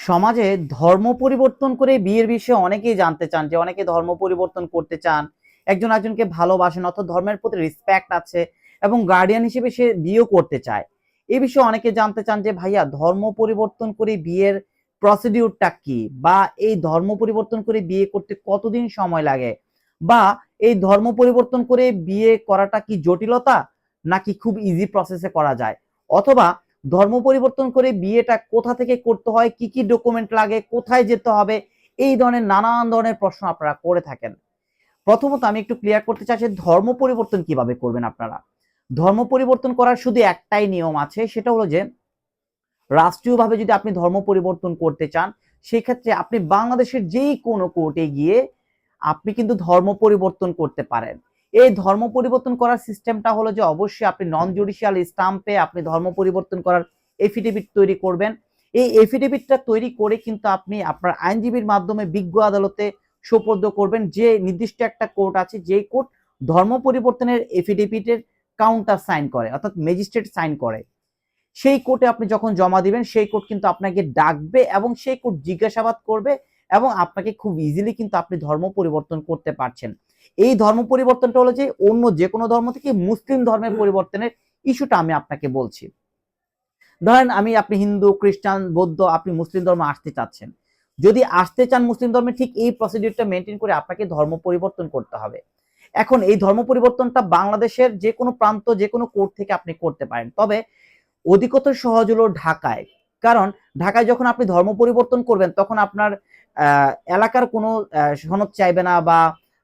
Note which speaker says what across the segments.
Speaker 1: সমাজে ধর্ম পরিবর্তন করে বিয়ের বিষয়ে অনেকেই জানতে চান, যে অনেকে ধর্ম পরিবর্তন করতে চান, একজন একজনকে ভালোবাসেন অর্থাৎ ধর্মের প্রতি রেসপেক্ট আছে এবং গার্ডিয়ান হিসেবে সে বিয়েও করতে চায়। এই বিষয়ে অনেকে জানতে চান যে, ভাইয়া, ধর্ম পরিবর্তন করে বিয়ের প্রসিডিউরটা কি? বা এই ধর্ম পরিবর্তন করে বিয়ে করতে কতদিন সময় লাগে? বা এই ধর্ম পরিবর্তন করে বিয়ে করাটা কি জটিলতা? নাকি খুব ইজি প্রসেসে করা যায়? অথবা ধর্ম পরিবর্তন করে বিয়েটা কোথা থেকে করতে হয়, কি কি ডকুমেন্ট লাগে, কোথায় যেতে হবে, এই ধরনের নানান ধরনের প্রশ্ন আপনারা করে থাকেন। প্রথমত আমি একটু ক্লিয়ার করতে চাচ্ছি, ধর্ম পরিবর্তন কীভাবে করবেন আপনারা? ধর্ম পরিবর্তন করার শুধু একটাই নিয়ম আছে, সেটা হলো যে, রাষ্ট্রীয়ভাবে যদি আপনি ধর্ম পরিবর্তন করতে চান, সেক্ষেত্রে আপনি বাংলাদেশের যেই কোনো কোর্টে গিয়ে আপনি কিন্তু ধর্ম পরিবর্তন করতে পারেন। এই ধর্ম পরিবর্তন করার সিস্টেমটা হলো যে অবশ্যই আপনি নন জুডিশিয়াল স্টাম্পে আপনি ধর্ম পরিবর্তন করার এফিডেভিট তৈরি করবেন। এই এফিডেভিটটা তৈরি করে কিন্তু আপনি আপনার আইনজীবীর মাধ্যমে বিজ্ঞ আদালতে সোপর্দ করবেন। যে নির্দিষ্ট একটা কোর্ট আছে যে কোর্ট ধর্ম পরিবর্তনের এফিডেভিটের কাউন্টার সাইন করে, অর্থাৎ ম্যাজিস্ট্রেট সাইন করে। সেই কোর্টে আপনি যখন জমা দিবেন, সেই কোর্ট কিন্তু আপনাকে ডাকবে এবং সেই কোর্ট জিজ্ঞাসাবাদ করবে এবং আপনাকে খুব ইজিলি কিন্তু আপনি ধর্ম পরিবর্তন করতে পারছেন। এই ধর্ম পরিবর্তনটা হলো যে অন্য যে কোনো ধর্ম থেকে মুসলিম ধর্মের পরিবর্তনের ইস্যুটা আমি আপনাকে বলছি। ধরেন আমি, আপনি হিন্দু, খ্রিস্টান, বৌদ্ধ, আপনি মুসলিম ধর্ম আসতে চাচ্ছেন। যদি আসতে চান মুসলিম ধর্মে, ঠিক এই প্রসিডিউরটা মেনটেন করে আপনাকে ধর্ম পরিবর্তন করতে হবে। এখন এই ধর্ম পরিবর্তনটা বাংলাদেশের যে কোনো প্রান্ত যে কোনো কোর্ট থেকে আপনি করতে পারেন। তবে অধিকতর সহজ হলো ঢাকায়। কারণ ঢাকায় যখন আপনি ধর্ম পরিবর্তন করবেন, তখন আপনার এলাকার কোনো সনদ চাইবে না বা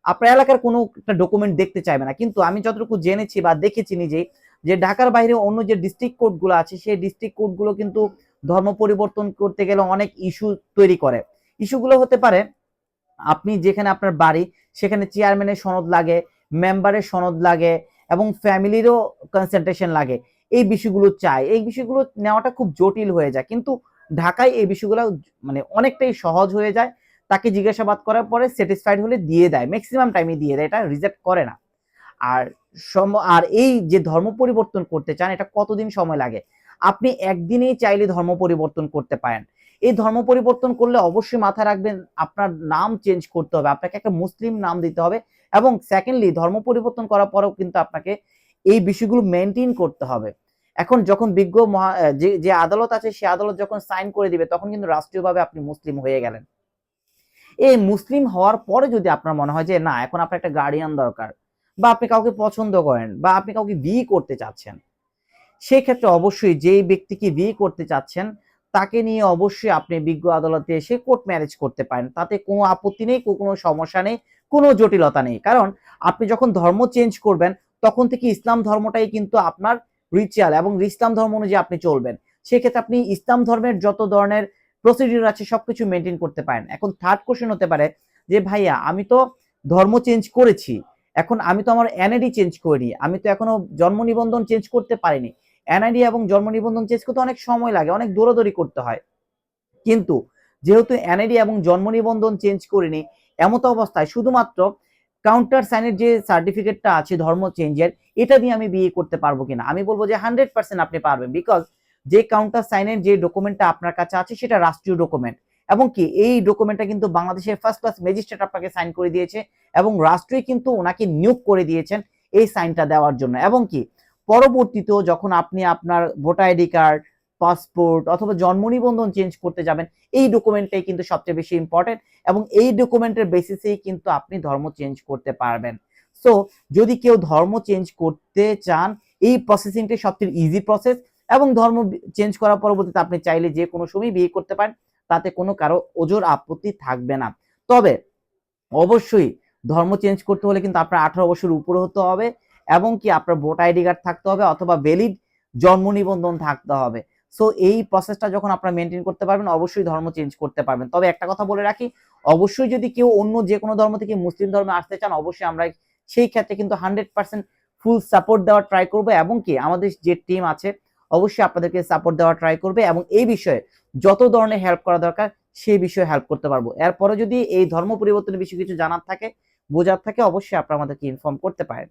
Speaker 1: আপনার এলাকার কোনো একটা ডকুমেন্ট দেখতে চাইবে না। কিন্তু আমি যতটুকু জেনেছি বা দেখেছি নিজেই যে ঢাকার বাইরে অন্য যে ডিস্ট্রিক্ট কোর্টগুলো আছে, সেই ডিস্ট্রিক্ট কোর্টগুলো কিন্তু ধর্ম পরিবর্তন করতে গেলে অনেক ইস্যু তৈরি করে। ইস্যুগুলো হতে পারে, আপনি যেখানে আপনার বাড়ি, সেখানে চেয়ারম্যানের সনদ লাগে মেম্বারের সনদ লাগে, এবং ফ্যামিলিরও কনসেন্ট্রেশন লাগে। এই বিষয়গুলো চাই। এই বিষয়গুলো নেওয়াটা খুব জটিল হয়ে যায়। কিন্তু ঢাকায় এই বিষয়গুলো মানে অনেকটাই সহজ হয়ে যায়। তাকে জিজ্ঞাসাবাদ করার পরে স্যাটিসফাইড হলে দিয়ে দেয় ম্যাক্সিমাম টাইমে দিয়ে দেয়, এটা রিজেক্ট করে না। আর সম, আর এই যে ধর্ম পরিবর্তন করতে চান, এটা কতদিন সময় লাগে? আপনি একদিনেই চাইলে ধর্ম পরিবর্তন করতে পারেন। এই ধর্ম পরিবর্তন করলে অবশ্যই মাথায় রাখবেন, আপনার নাম চেঞ্জ করতে হবে, আপনাকে একটা মুসলিম নাম দিতে হবে এবং সেকেন্ডলি ধর্ম পরিবর্তন করার পরেও কিন্তু আপনাকে এই বিষয়গুলো মেনটেন করতে হবে। এখন যখন বিজ্ঞ মহা, যে আদালত আছে, সে আদালত যখন সাইন করে দিবে, তখন কিন্তু রাষ্ট্রীয়ভাবে আপনি মুসলিম হয়ে গেলেন। এই মুসলিম হওয়ার পরে যদি আপনার মনে হয় যে, না, এখন আপনার একটা গার্ডিয়ান দরকার বা আপনি কাউকে পছন্দ করেন বা আপনি কাউকে বিয়ে করতে চাচ্ছেন সেই ক্ষেত্রে অবশ্যই যেই ব্যক্তিকে বিয়ে করতে চাচ্ছেন, তাকে নিয়ে অবশ্যই আপনি বিজ্ঞ আদালতে এসে কোর্ট ম্যারেজ করতে পারেন। তাতে কোনো আপত্তি নেই কোনো সমস্যা নেই, কোনো জটিলতা নেই। কারণ আপনি যখন ধর্ম চেঞ্জ করবেন, তখন থেকে ইসলাম ধর্মটাই কিন্তু আপনার রিচুয়াল এবং ইসলাম ধর্ম অনুযায়ী আপনি চলবেন। সেক্ষেত্রে আপনি ইসলাম ধর্মের যত ধরনের প্রসিডিউর আছে, সবকিছু মেনটেন করতে পারেন। এখন থার্ড কোশ্চেন হতে পারে যে, ভাইয়া, আমি তো ধর্ম চেঞ্জ করেছি, এখন আমি তো আমার এনআইডি চেঞ্জ করিনি, আমি তো এখনও জন্ম নিবন্ধন চেঞ্জ করতে পারিনি। এনআইডি এবং জন্ম নিবন্ধন চেঞ্জ করতে অনেক সময় লাগে, অনেক দৌড়াদৌড়ি করতে হয়। কিন্তু যেহেতু এনআইডি এবং জন্ম নিবন্ধন চেঞ্জ করিনি, এমত অবস্থায় শুধুমাত্র কাউন্টার সাইনের যে সার্টিফিকেটটা আছে ধর্ম চেঞ্জের এটা দিয়ে আমি বিয়ে করতে পারব কিনা? আমি বলব যে, হান্ড্রেড পার্সেন্ট আপনি পারবেন। বিকজ যে কাউন্টার সাইনের যে ডকুমেন্টটা আপনার কাছে আছে, সেটা রাষ্ট্রীয় ডকুমেন্ট এবং কি, এই ডকুমেন্টটা কিন্তু বাংলাদেশের ফার্স্ট ক্লাস ম্যাজিস্ট্রেট আপনাকে সাইন করে দিয়েছে এবং রাষ্ট্রই কিন্তু ওনাকে নিয়োগ করে দিয়েছেন এই সাইনটা দেওয়ার জন্য। এবং কি, পরবর্তীতেও যখন আপনি আপনার ভোটার আইডি কার্ড পাসপোর্ট অথবা জন্ম নিবন্ধন চেঞ্জ করতে যাবেন, এই ডকুমেন্টটাই কিন্তু সবচেয়ে বেশি ইম্পর্টেন্ট এবং এই ডকুমেন্টের বেসিসেই কিন্তু আপনি ধর্ম চেঞ্জ করতে পারবেন। সো যদি কেউ ধর্ম চেঞ্জ করতে চান, এই প্রসেসিংটা সবচেয়ে ইজি প্রসেস এবং ধর্ম চেঞ্জ করার পরবর্তীতে আপনি চাইলে যে কোনো সময় বিয়ে করতে পারেন, তাতে কোনো কারও ওজোর আপত্তি থাকবে না। তবে অবশ্যই ধর্ম চেঞ্জ করতে হলে কিন্তু আপনার আঠারো বছর উপরে হতে হবে এবং কি আপনার ভোট আইডি কার্ড থাকতে হবে অথবা ভ্যালিড জন্ম নিবন্ধন থাকতে হবে। সো এই প্রসেসটা যখন আপনারা মেনটেন করতে পারবেন, অবশ্যই ধর্ম চেঞ্জ করতে পারবেন। তবে একটা কথা বলে রাখি, অবশ্যই যদি কেউ অন্য যে কোনো ধর্ম থেকে মুসলিম ধর্মে আসতে চান, অবশ্যই আমরা সেই ক্ষেত্রে কিন্তু হান্ড্রেড পার্সেন্ট ফুল সাপোর্ট দেওয়ার ট্রাই করব এবং কি আমাদের যে টিম আছে অবশ্যই আপনাদেরকে সাপোর্ট দেওয়া ট্রাই করবে এবং এই বিষয়ে যত ধরনের হেল্প করা দরকার, সেই বিষয়ে হেল্প করতে পারব। এরপরে যদি এই ধর্ম পরিবর্তনের বিষয়ে কিছু জানার থাকে, বোঝার থাকে, অবশ্যই আপনারা আমাদেরকে ইনফর্ম করতে পারেন।